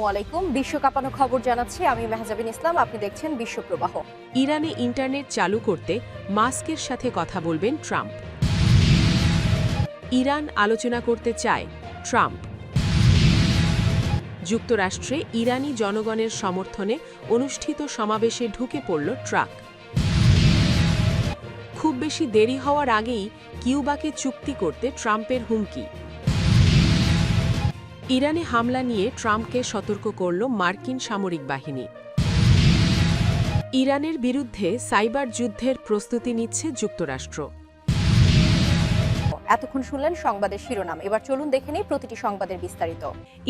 আসসালামু আলাইকুম। বিশ্ব কাঁপানো খবর জানাচ্ছি আমি মেহজাবিন ইসলাম। আপনি দেখছেন বিশ্ব প্রবাহ। ইরানে ইন্টারনেট চালু করতে মাস্কের সাথে কথা বলবেন ট্রাম্প। ইরান আলোচনা করতে চায় ট্রাম্প। যুক্তরাষ্ট্রে ইরানি জনগণের সমর্থনে অনুষ্ঠিত সমাবেশে ঢুকে পড়ল ট্রাক খুব বেশি দেরি হওয়ার আগেই কিউবাকে চুক্তি করতে ট্রাম্পের হুমকি। ইরানে হামলা নিয়ে ট্রাম্পকে সতর্ক করল মার্কিন সামরিক বাহিনী। ইরানের বিরুদ্ধে সাইবার যুদ্ধের প্রস্তুতি নিচ্ছে যুক্তরাষ্ট্র। এতক্ষণ শুনলেন সংবাদের শিরোনাম। এবার চলুন দেখে নিই প্রতিটি সংবাদের বিস্তারিত।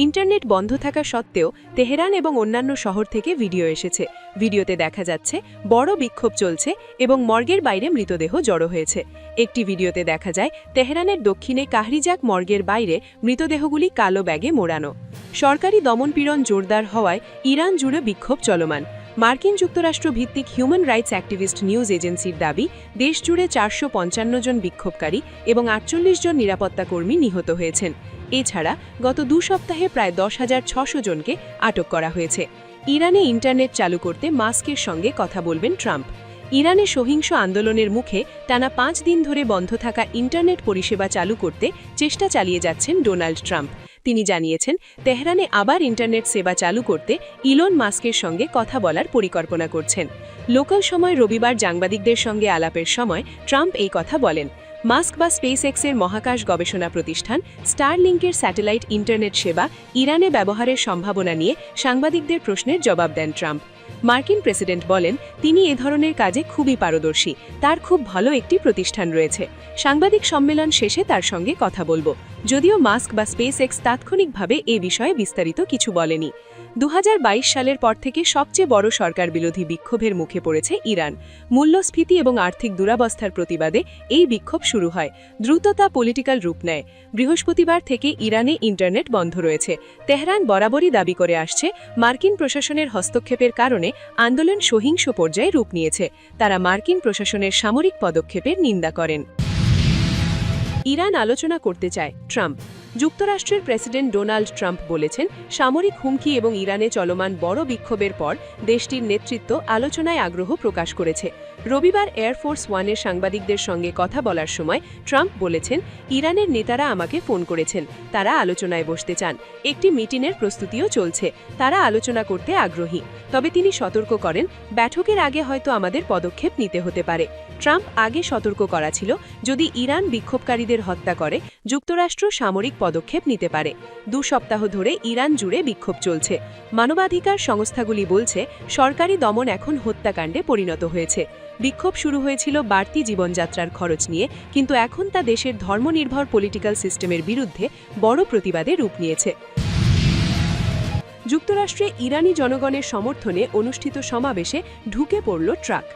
ইন্টারনেট বন্ধ থাকা সত্ত্বেও তেহরান এবং অন্যান্য শহর থেকে ভিডিও এসেছে। ভিডিওতে দেখা যাচ্ছে, বড় বিক্ষোভ চলছে এবং মর্গের বাইরে মৃতদেহ জড়ো হয়েছে। একটি ভিডিওতে দেখা যায়, তেহরানের দক্ষিণে কাহরিজাক মর্গের বাইরে মৃতদেহগুলি কালো ব্যাগে মোড়ানো। সরকারি দমনপীড়ন জোরদার হওয়ায় ইরান জুড়ে বিক্ষোভ চলমান। মার্কিন যুক্তরাষ্ট্র ভিত্তিক হিউম্যান রাইটস অ্যাক্টিভিস্ট নিউজ এজেন্সির দাবি, দেশজুড়ে চারশো পঞ্চান্ন জন বিক্ষোভকারী এবং আটচল্লিশ জন নিরাপত্তা কর্মী নিহত হয়েছেন। এছাড়া গত দু সপ্তাহে প্রায় দশ হাজার ছশো জনকে আটক করা হয়েছে। ইরানে ইন্টারনেট চালু করতে মাস্কের সঙ্গে কথা বলবেন ট্রাম্প। ইরানে সহিংস আন্দোলনের মুখে টানা পাঁচ দিন ধরে বন্ধ থাকা ইন্টারনেট পরিষেবা চালু করতে চেষ্টা চালিয়ে যাচ্ছেন ডোনাল্ড ট্রাম্প। তিনি জানিয়েছেন, তেহরানে আবার ইন্টারনেট সেবা চালু করতে ইলন মাস্কের সঙ্গে কথা বলার পরিকল্পনা করছেন। লোকাল সময় রবিবার সাংবাদিকদের সঙ্গে আলাপের সময় ট্রাম্প এই কথা বলেন। মাস্ক বা স্পেস এক্সের মহাকাশ গবেষণা প্রতিষ্ঠান স্টারলিংকের স্যাটেলাইট ইন্টারনেট সেবা ইরানে ব্যবহারের সম্ভাবনা নিয়ে সাংবাদিকদের প্রশ্নের জবাব দেন ট্রাম্প। মার্কিন প্রেসিডেন্ট বলেন, তিনি এ ধরনের কাজে খুবই পারদর্শী। তার খুব ভালো একটি প্রতিষ্ঠান রয়েছে। সাংবাদিক সম্মেলন শেষে তার সঙ্গে কথা বলব। যদিও মাস্ক বা স্পেস এক্স তাৎক্ষণিকভাবে এ বিষয়ে বিস্তারিত কিছু বলেনি। দু হাজার বাইশ সালের পর থেকে সবচেয়ে বড় সরকার বিরোধী বিক্ষোভের মুখে পড়েছে ইরান। মূল্যস্ফীতি এবং আর্থিক দুরাবস্থার প্রতিবাদে এই বিক্ষোভ শুরু হয়। দ্রুততা পলিটিক্যাল রূপ নেয়। বৃহস্পতিবার থেকে ইরানে ইন্টারনেট বন্ধ রয়েছে। তেহরান বরাবরই দাবি করে আসছে, মার্কিন প্রশাসনের হস্তক্ষেপের কারণে আন্দোলন সহিংস পর্যায়ে রূপ নিয়েছে। তারা মার্কিন প্রশাসনের সামরিক পদক্ষেপের নিন্দা করেন। ইরান আলোচনা করতে চায় ট্রাম্প। যুক্তরাষ্ট্রের প্রেসিডেন্ট ডোনাল্ড ট্রাম্প বলেছেন, সামরিক হুমকি এবং ইরানে চলমান বড় বিক্ষোভের পর দেশটির নেতৃত্ব আলোচনায় আগ্রহ প্রকাশ করেছে। রবিবার এয়ারফোর্স ওয়ানের সাংবাদিকদের সঙ্গে কথা বলার সময় ট্রাম্প বলেছেন, ইরানের নেতারা আমাকে ফোন করেছেন, তারা আলোচনায় বসতে চান। একটি মিটিংয়ের প্রস্তুতিও চলছে, তারা আলোচনা করতে আগ্রহী। তবে তিনি সতর্ক করেন, বৈঠকের আগে হয়তো আমাদের পদক্ষেপ নিতে হতে পারে। ট্রাম্প আগে সতর্ক করা ছিল, যদি ইরান বিক্ষোভকারীদের হত্যা করে, যুক্তরাষ্ট্র সামরিক পদক্ষেপ নিতে পারে। দু সপ্তাহ ধরে ইরান জুড়ে বিক্ষোভ চলছে। মানবাধিকার সংস্থাগুলি বলছে, সরকারি দমন এখন হত্যাকাণ্ডে পরিণত হয়েছে। বিক্ষোভ শুরু হয়েছিল বাড়তি জীবনযাত্রার খরচ নিয়ে, কিন্তু এখন তা দেশের ধর্মনির্ভর পলিটিক্যাল সিস্টেমের বিরুদ্ধে বড় প্রতিবাদে রূপ নিয়েছে। যুক্তরাষ্ট্রে ইরানি জনগণের সমর্থনে অনুষ্ঠিত সমাবেশে ঢুকে পড়ল ট্রাক।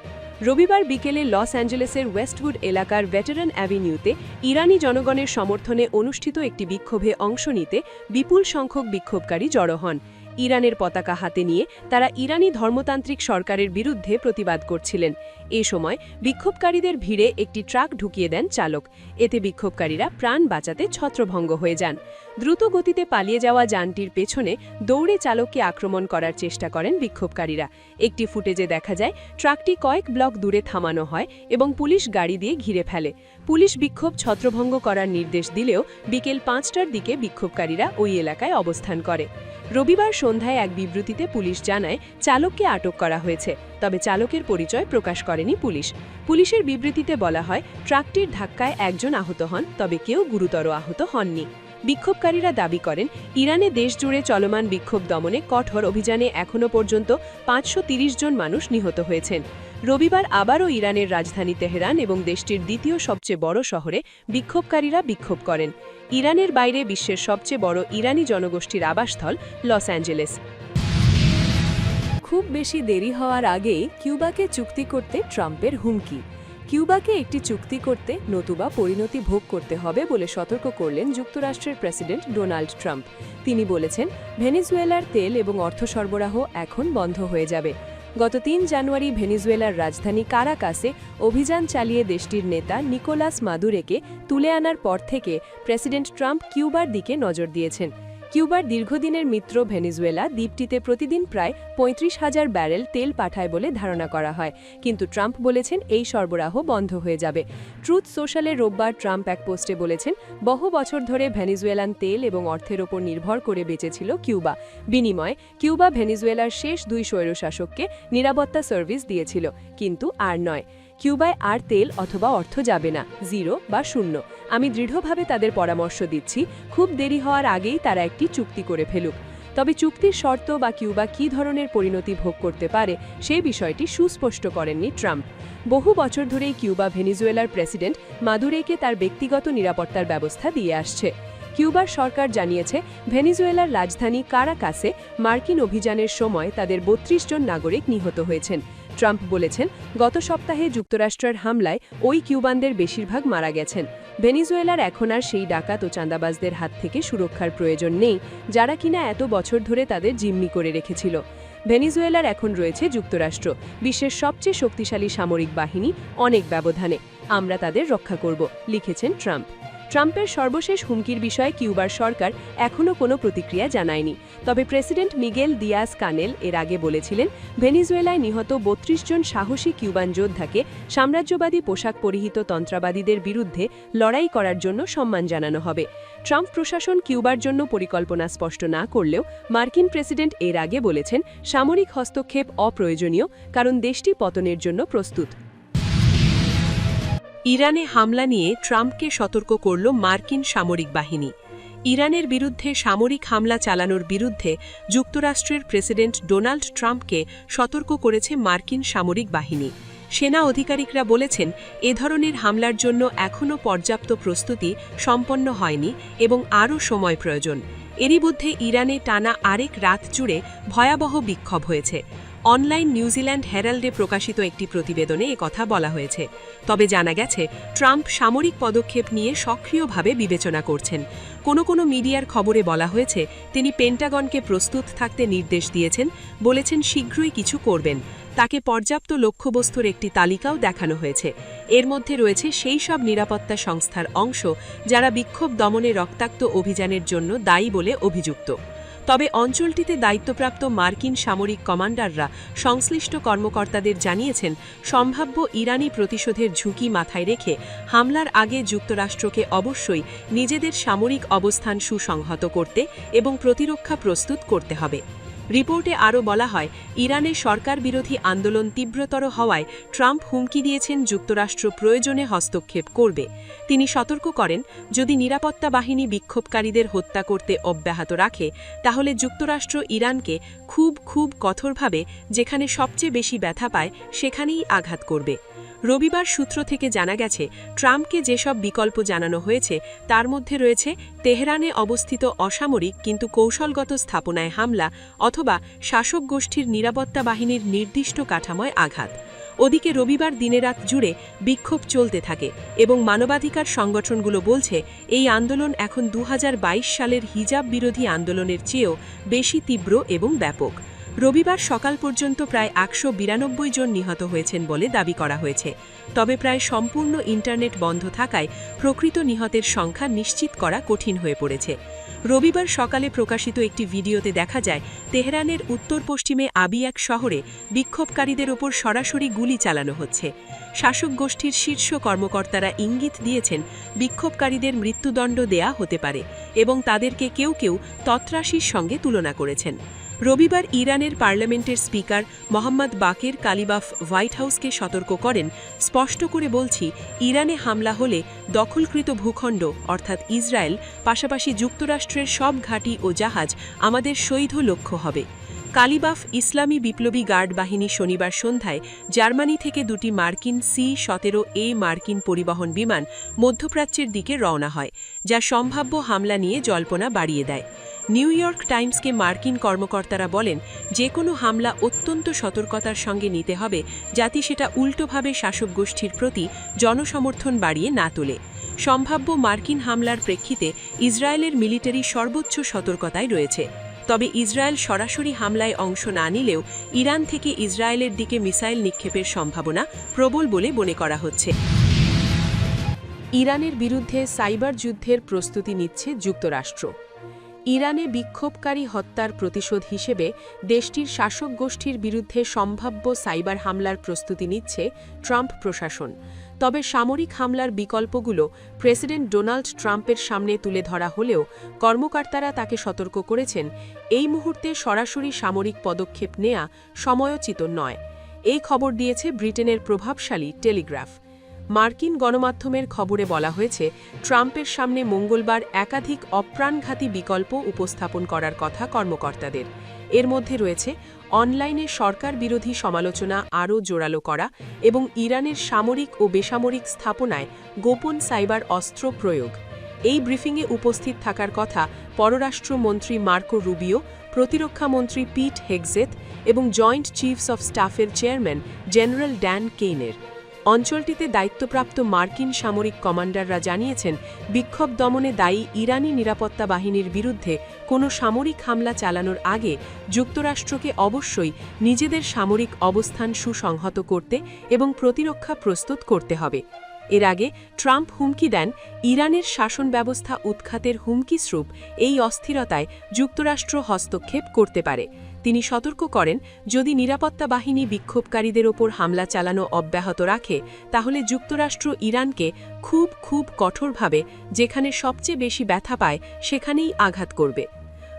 রবিবার বিকেলে লস অ্যাঞ্জেলেসের ওয়েস্টউড এলাকার ভেটারান অ্যাভিনিউতে ইরানি জনগণের সমর্থনে অনুষ্ঠিত একটি বিক্ষোভে অংশ নিতে বিপুল সংখ্যক বিক্ষোভকারী জড়ো হন। ইরানের পতাকা হাতে নিয়ে তারা ইরানি ধর্মতান্ত্রিক সরকারের বিরুদ্ধে প্রতিবাদ করছিলেন। এ সময় বিক্ষোভকারীদের ভিড়ে একটি ট্রাক ঢুকিয়ে দেন চালক। এতে বিক্ষোভকারীরা প্রাণ বাঁচাতে ছত্রভঙ্গ হয়ে যান। দ্রুত গতিতে পালিয়ে যাওয়া যানটির পেছনে দৌড়ে চালককে আক্রমণ করার চেষ্টা করেন বিক্ষোভকারীরা। একটি ফুটেজে দেখা যায়, ট্রাকটি কয়েক ব্লক দূরে থামানো হয় এবং পুলিশ গাড়ি দিয়ে ঘিরে ফেলে। পুলিশ বিক্ষোভ ছত্রভঙ্গ করার নির্দেশ দিলেও বিকেল পাঁচটার দিকে বিক্ষোভকারীরা ওই এলাকায় অবস্থান করে। রবিবার সন্ধ্যায় এক বিবৃতিতে পুলিশ জানায়, চালককে আটক করা হয়েছে, তবে চালকের পরিচয় প্রকাশ করেনি পুলিশ। পুলিশের বিবৃতিতে বলা হয়, ট্রাকটির ধাক্কায় একজন আহত হন, তবে কেউ গুরুতর আহত হননি। বিক্ষোভকারীরা দাবি করেন, ইরানে দেশজুড়ে চলমান বিক্ষোভ দমনে কঠোর অভিযানে এখনও পর্যন্ত পাঁচশো জন মানুষ নিহত হয়েছেন। রবিবার আবারও ইরানের রাজধানী তেহরান এবং দেশটির দ্বিতীয় সবচেয়ে বড় শহরে বিক্ষোভকারীরা বিক্ষোভ করেন। ইরানের বাইরে বিশ্বের সবচেয়ে বড় ইরানি জনগোষ্ঠীর আবাসস্থল লস অ্যাঞ্জেলেস। খুব বেশি দেরি হওয়ার আগে কিউবাকে চুক্তি করতে ট্রাম্পের হুমকি। কিউবাকে একটি চুক্তি করতে নতুবা পরিণতি ভোগ করতে হবে বলে সতর্ক করলেন যুক্তরাষ্ট্রের প্রেসিডেন্ট ডোনাল্ড ট্রাম্প। তিনি বলেছেন, ভেনিজুয়েলার তেল এবং অর্থ সরবরাহ এখন বন্ধ হয়ে যাবে। গত তিন জানুয়ারি ভেনিজুয়েলার রাজধানী কারাকাসে অভিযান চালিয়ে দেশটির নেতা নিকোলাস মাদুরেকে তুলে আনার পর থেকে প্রেসিডেন্ট ট্রাম্প কিউবার দিকে নজর দিয়েছেন। কিউবার দীর্ঘদিনের মিত্র ভেনিজুয়েলা দ্বীপটিতে প্রতিদিন প্রায় পঁয়ত্রিশ হাজার ব্যারেল তেল পাঠায় বলে ধারণা করা হয়। কিন্তু ট্রাম্প বলেছেন এই সরবরাহ বন্ধ হয়ে যাবে। ট্রুথ সোশ্যালে রোববার ট্রাম্প এক পোস্টে বলেছেন, বহু বছর ধরে ভেনিজুয়েলান তেল এবং অর্থের ওপর নির্ভর করে বেঁচেছিল কিউবা। বিনিময়ে কিউবা ভেনিজুয়েলার শেষ দুই স্বৈরশাসককে নিরাপত্তা সার্ভিস দিয়েছিল, কিন্তু আর নয়। কিউবায় আর তেল অথবা অর্থ যাবে না, জিরো বা শূন্য। আমি দৃঢ়ভাবে তাদের পরামর্শ দিচ্ছি, খুব দেরি হওয়ার আগেই তারা একটি চুক্তি করে ফেলুক। তবে চুক্তির শর্ত বা কিউবা কী ধরনের পরিণতি ভোগ করতে পারে, সেই বিষয়টি সুস্পষ্ট করেননি ট্রাম্প। বহু বছর ধরেই কিউবা ভেনিজুয়েলার প্রেসিডেন্ট মাদুরেকে তার ব্যক্তিগত নিরাপত্তার ব্যবস্থা দিয়ে আসছে। কিউবার সরকার জানিয়েছে, ভেনিজুয়েলার রাজধানী কারাকাসে মার্কিন অভিযানের সময় তাদের বত্রিশ জন নাগরিক নিহত হয়েছেন। ট্রাম্প বলেছেন, গত সপ্তাহে যুক্তরাষ্ট্রের হামলায় ওই কিউবানদের বেশিরভাগ মারা গেছেন। ভেনিজুয়েলার এখন আর সেই ডাকাত ও চাঁদাবাজদের হাত থেকে সুরক্ষার প্রয়োজন নেই, যারা কিনা এত বছর ধরে তাদের জিম্মি করে রেখেছিল। ভেনিজুয়েলার এখন রয়েছে যুক্তরাষ্ট্র, বিশ্বের সবচেয়ে শক্তিশালী সামরিক বাহিনী, অনেক ব্যবধানে। আমরা তাদের রক্ষা করব, লিখেছেন ট্রাম্প। ট্রাম্পের সর্বশেষ হুমকির বিষয়ে কিউবার সরকার এখনও কোনো প্রতিক্রিয়া জানায়নি। তবে প্রেসিডেন্ট মিগেল দিয়াস কানেল এর আগে বলেছিলেন, ভেনিজুয়েলায় নিহত বত্রিশ জন সাহসী কিউবান যোদ্ধাকে সাম্রাজ্যবাদী পোশাক পরিহিত তন্ত্রাবাদীদের বিরুদ্ধে লড়াই করার জন্য সম্মান জানানো হবে। ট্রাম্প প্রশাসন কিউবার জন্য পরিকল্পনা স্পষ্ট না করলেও মার্কিন প্রেসিডেন্ট এর আগে বলেছেন, সামরিক হস্তক্ষেপ অপ্রয়োজনীয়, কারণ দেশটি পতনের জন্য প্রস্তুত। ইরানে হামলা নিয়ে ট্রাম্পকে সতর্ক করল মার্কিন সামরিক বাহিনী। ইরানের বিরুদ্ধে সামরিক হামলা চালানোর বিরুদ্ধে যুক্তরাষ্ট্রের প্রেসিডেন্ট ডোনাল্ড ট্রাম্পকে সতর্ক করেছে মার্কিন সামরিক বাহিনী। সেনা আধিকারিকরা বলেছেন, এ ধরনের হামলার জন্য এখনও পর্যাপ্ত প্রস্তুতি সম্পন্ন হয়নি এবং আরও সময় প্রয়োজন। এরই মধ্যে ইরানে টানা আরেক রাত জুড়ে ভয়াবহ বিক্ষোভ হয়েছে। অনলাইন নিউজিল্যান্ড হেরাল্ডে প্রকাশিত একটি প্রতিবেদনে কথা বলা হয়েছে। তবে জানা গেছে, ট্রাম্প সামরিক পদক্ষেপ নিয়ে সক্রিয়ভাবে বিবেচনা করছেন। কোনো কোনো মিডিয়ার খবরে বলা হয়েছে, তিনি পেন্টাগনকে প্রস্তুত থাকতে নির্দেশ দিয়েছেন, বলেছেন শীঘ্রই কিছু করবেন। তাকে পর্যাপ্ত লক্ষ্যবস্তুর একটি তালিকাও দেখানো হয়েছে। এর মধ্যে রয়েছে সেই সব নিরাপত্তা সংস্থার অংশ যারা বিক্ষোভ দমনে রক্তাক্ত অভিযানের জন্য দায়ী বলে অভিযুক্ত। তবে অঞ্চলটিতে দায়িত্বপ্রাপ্ত মার্কিন সামরিক কমান্ডাররা সংশ্লিষ্ট কর্মকর্তাদের জানিয়েছেন, সম্ভাব্য ইরানি প্রতিশোধের ঝুঁকি মাথায় রেখে হামলার আগে যুক্তরাষ্ট্রকে অবশ্যই নিজেদের সামরিক অবস্থান সুসংহত করতে এবং প্রতিরক্ষা প্রস্তুত করতে হবে। রিপোর্টে আরও বলা হয়, ইরানের সরকার বিরোধী আন্দোলন তীব্রতর হওয়ায় ট্রাম্প হুমকি দিয়েছেন যুক্তরাষ্ট্র প্রয়োজনে হস্তক্ষেপ করবে। তিনি সতর্ক করেন, যদি নিরাপত্তা বাহিনী বিক্ষোভকারীদের হত্যা করতে অব্যাহত রাখে, তাহলে যুক্তরাষ্ট্র ইরানকে খুব খুব কঠোরভাবে, যেখানে সবচেয়ে বেশি ব্যথা পায়, সেখানেই আঘাত করবে। রবিবার সূত্র থেকে জানা গেছে, ট্রাম্পকে যেসব বিকল্প জানানো হয়েছে, তার মধ্যে রয়েছে তেহরানে অবস্থিত অসামরিক কিন্তু কৌশলগত স্থাপনায় হামলা অথবা শাসক গোষ্ঠীর নিরাপত্তা বাহিনীর নির্দিষ্ট কাঠামোয় আঘাত। ওদিকে রবিবার দিনেরাত জুড়ে বিক্ষোভ চলতে থাকে এবং মানবাধিকার সংগঠনগুলো বলছে, এই আন্দোলন এখন দু হাজার বাইশ সালের হিজাব বিরোধী আন্দোলনের চেয়েও বেশি তীব্র এবং ব্যাপক। রবিবার সকাল পর্যন্ত প্রায় একশো বিরানব্বই জন নিহত হয়েছেন বলে দাবি করা হয়েছে। তবে প্রায় সম্পূর্ণ ইন্টারনেট বন্ধ থাকায় প্রকৃত নিহতের সংখ্যা নিশ্চিত করা কঠিন হয়ে পড়েছে। রবিবার সকালে প্রকাশিত একটি ভিডিওতে দেখা যায়, তেহরানের উত্তর পশ্চিমে আবিয়াক শহরে বিক্ষোভকারীদের ওপর সরাসরি গুলি চালানো হচ্ছে। শাসক গোষ্ঠীর শীর্ষ কর্মকর্তারা ইঙ্গিত দিয়েছেন, বিক্ষোভকারীদের মৃত্যুদণ্ড দেয়া হতে পারে এবং তাদেরকে কেউ কেউ তত্রাশির সঙ্গে তুলনা করেছেন। রবিবার ইরানের পার্লামেন্টের speaker Mohammad Baqer Ghalibaf White হাউসকে সতর্ক করেন। স্পষ্ট করে বলছি, ইরানে হামলা হলে দখলকৃত ভূখণ্ড, অর্থাৎ ইসরায়েল, পাশাপাশি যুক্তরাষ্ট্রের সব ঘাঁটি ও জাহাজ আমাদের সৈধ লক্ষ্য হবে। কালিবাফ ইসলামী বিপ্লবী গার্ড বাহিনী শনিবার সন্ধ্যায় জার্মানি থেকে দুটি মার্কিন সি সতেরো এ মার্কিন পরিবহন বিমান মধ্যপ্রাচ্যের দিকে রওনা হয়, যা সম্ভাব্য হামলা নিয়ে জল্পনা বাড়িয়ে দেয়। নিউ ইয়র্ক টাইমসকে মার্কিন কর্মকর্তারা বলেন যে কোনো হামলা অত্যন্ত সতর্কতার সঙ্গে নিতে হবে, যাতে সেটা উল্টোভাবে শাসক গোষ্ঠীর প্রতি জনসমর্থন বাড়িয়ে না তোলে। সম্ভাব্য মার্কিন হামলার প্রেক্ষিতে ইসরায়েলের মিলিটারি সর্বোচ্চ সতর্কতায় রয়েছে। তবে ইসরায়েল সরাসরি হামলায় অংশ না নিলেও ইরান থেকে ইসরায়েলের দিকে মিসাইল নিক্ষেপের সম্ভাবনা প্রবল বলে মনে করা হচ্ছে। ইরানের বিরুদ্ধে সাইবার যুদ্ধের প্রস্তুতি নিচ্ছে যুক্তরাষ্ট্র। ইরানে বিক্ষোভকারী হত্যার প্রতিশোধ হিসেবে দেশটির শাসক গোষ্ঠীর বিরুদ্ধে সম্ভাব্য সাইবার হামলার প্রস্তুতি নিচ্ছে ট্রাম্প প্রশাসন। তবে সামরিক হামলার বিকল্পগুলো প্রেসিডেন্ট ডোনাল্ড ট্রাম্পের সামনে তুলে ধরা হলেও কর্মকর্তারা তাকে সতর্ক করেছেন, এই মুহূর্তে সরাসরি সামরিক পদক্ষেপ নেয়া সময়োচিত নয়। এই খবর দিয়েছে ব্রিটেনের প্রভাবশালী টেলিগ্রাফ। মার্কিন গণমাধ্যমের খবরে বলা হয়েছে, ট্রাম্পের সামনে মঙ্গলবার একাধিক অপ্রাণঘাতী বিকল্প উপস্থাপন করার কথা কর্মকর্তাদের। এর মধ্যে রয়েছে, অনলাইনে সরকার বিরোধী সমালোচনা আরও জোরালো করা এবং ইরানের সামরিক ও বেসামরিক স্থাপনায় গোপন সাইবার অস্ত্র প্রয়োগ। এই ব্রিফিংয়ে উপস্থিত থাকার কথা পররাষ্ট্রমন্ত্রী মার্কো রুবিও প্রতিরক্ষামন্ত্রী পিট হেগজেত এবং জয়েন্ট চিফস অফ স্টাফের চেয়ারম্যান জেনারেল ড্যান কেইনের। অঞ্চলটিতে দায়িত্বপ্রাপ্ত মার্কিন সামরিক কমান্ডাররা জানিয়েছেন, বিক্ষোভ দমনে দায়ী ইরানি নিরাপত্তা বাহিনীর বিরুদ্ধে কোনো সামরিক হামলা চালানোর আগে যুক্তরাষ্ট্রকে অবশ্যই নিজেদের সামরিক অবস্থান সুসংহত করতে এবং প্রতিরক্ষা প্রস্তুত করতে হবে। এর আগে ট্রাম্প হুমকি দেন, ইরানের শাসন ব্যবস্থা উৎখাতের হুমকিস্বরূপ এই অস্থিরতায় যুক্তরাষ্ট্র হস্তক্ষেপ করতে পারে। তিনি সতর্ক করেন, যদি নিরাপত্তা বাহিনী বিক্ষোভকারীদের ওপর হামলা চালানো অব্যাহত রাখে, তাহলে যুক্তরাষ্ট্র ইরানকে খুব খুব কঠোরভাবে, যেখানে সবচেয়ে বেশি ব্যথা পায়, সেখানেই আঘাত করবে।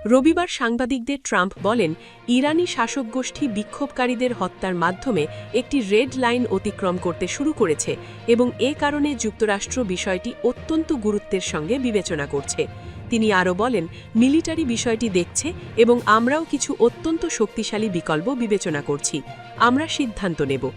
রবিবার সাংবাদিকদের ট্রাম্প বলেন, ইরানি শাসক গোষ্ঠী বিক্ষোভকারীদের হত্যার মাধ্যমে একটি রেড লাইন অতিক্রম করতে শুরু করেছে এবং এ কারণে যুক্তরাষ্ট্র বিষয়টি অত্যন্ত গুরুত্বের সঙ্গে বিবেচনা করছে। তিনি আরও বলেন, মিলিটারি বিষয়টি দেখছে এবং আমরাও কিছু অত্যন্ত শক্তিশালী বিকল্প বিবেচনা করছি। আমরা সিদ্ধান্ত নেব।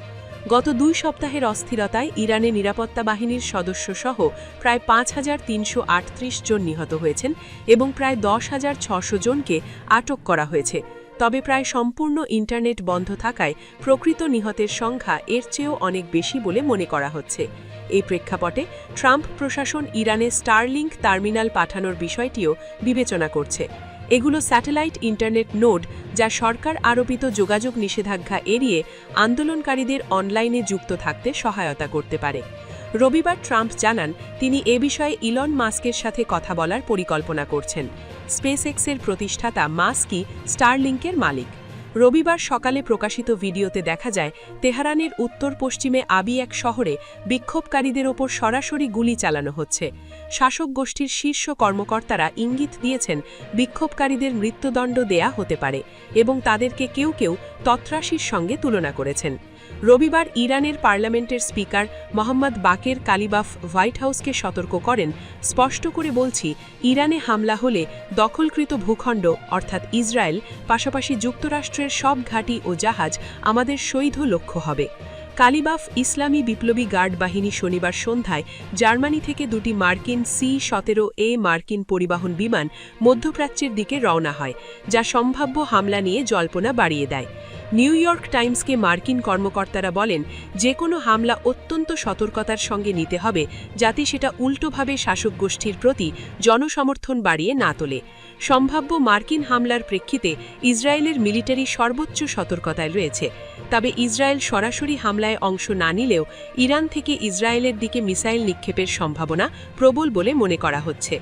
গত দুই সপ্তাহের অস্থিরতায় ইরানে নিরাপত্তা বাহিনীর সদস্য সহ প্রায় পাঁচ হাজার তিনশো আটত্রিশ জন নিহত হয়েছেন এবং প্রায় দশ হাজার ছশো জনকে আটক করা হয়েছে। তবে প্রায় সম্পূর্ণ ইন্টারনেট বন্ধ থাকায় প্রকৃত নিহতের সংখ্যা এর চেয়েও অনেক বেশি বলে মনে করা হচ্ছে। এই প্রেক্ষাপটে ট্রাম্প প্রশাসন ইরানে স্টারলিংক টার্মিনাল পাঠানোর বিষয়টিও বিবেচনা করছে। এগুলো স্যাটেলাইট ইন্টারনেট নোড যা সরকার আরোপিত যোগাযোগ নিষেধাজ্ঞা এড়িয়ে আন্দোলনকারীদের অনলাইনে যুক্ত থাকতে সহায়তা করতে পারে। রবিবার ট্রাম্প জানান, তিনি এ বিষয়ে ইলন মাস্কের সাথে কথা বলার পরিকল্পনা করছেন। স্পেস এক্সের প্রতিষ্ঠাতা মাস্কই স্টারলিংকের মালিক। রবিবার সকালে প্রকাশিত ভিডিওতে দেখা যায়, তেহারানের উত্তর পশ্চিমে আবি এক শহরে বিক্ষোভকারীদের ওপর সরাসরি গুলি চালানো হচ্ছে। শাসক গোষ্ঠীর শীর্ষ কর্মকর্তারা ইঙ্গিত দিয়েছেন, বিক্ষোভকারীদের মৃত্যুদণ্ড দেয়া হতে পারে এবং তাদেরকে কেউ কেউ তত্রাশির সঙ্গে তুলনা করেছেন। রবিবার ইরানের পার্লামেন্টের speaker Mohammad Baqer Ghalibaf White হাউসকে সতর্ক করেন। স্পষ্ট করে বলছি, ইরানে হামলা হলে দখলকৃত ভূখণ্ড, অর্থাৎ ইসরায়েল, পাশাপাশি যুক্তরাষ্ট্রের সব ঘাঁটি ও জাহাজ আমাদের শৈধ লক্ষ্য হবে। কালিবাফ ইসলামী বিপ্লবী গার্ড বাহিনী শনিবার সন্ধ্যায় জার্মানি থেকে দুটি মার্কিন সি সতেরো এ মার্কিন পরিবহন বিমান মধ্যপ্রাচ্যের দিকে রওনা হয়, যা সম্ভাব্য হামলা নিয়ে জল্পনা বাড়িয়ে দেয়। নিউ ইয়র্ক টাইমসকে মার্কিন কর্মকর্তারা বলেন যে কোনো হামলা অত্যন্ত সতর্কতার সঙ্গে নিতে হবে, যাতে সেটা উল্টোভাবে শাসক গোষ্ঠীর প্রতি জনসমর্থন বাড়িয়ে না তোলে। সম্ভাব্য মার্কিন হামলার প্রেক্ষিতে ইসরায়েলের মিলিটারি সর্বোচ্চ সতর্কতায় রয়েছে। তবে ইসরায়েল সরাসরি হামলায় অংশ না নিলেও ইরান থেকে ইসরায়েলের দিকে মিসাইল নিক্ষেপের সম্ভাবনা প্রবল বলে মনে করা হচ্ছে।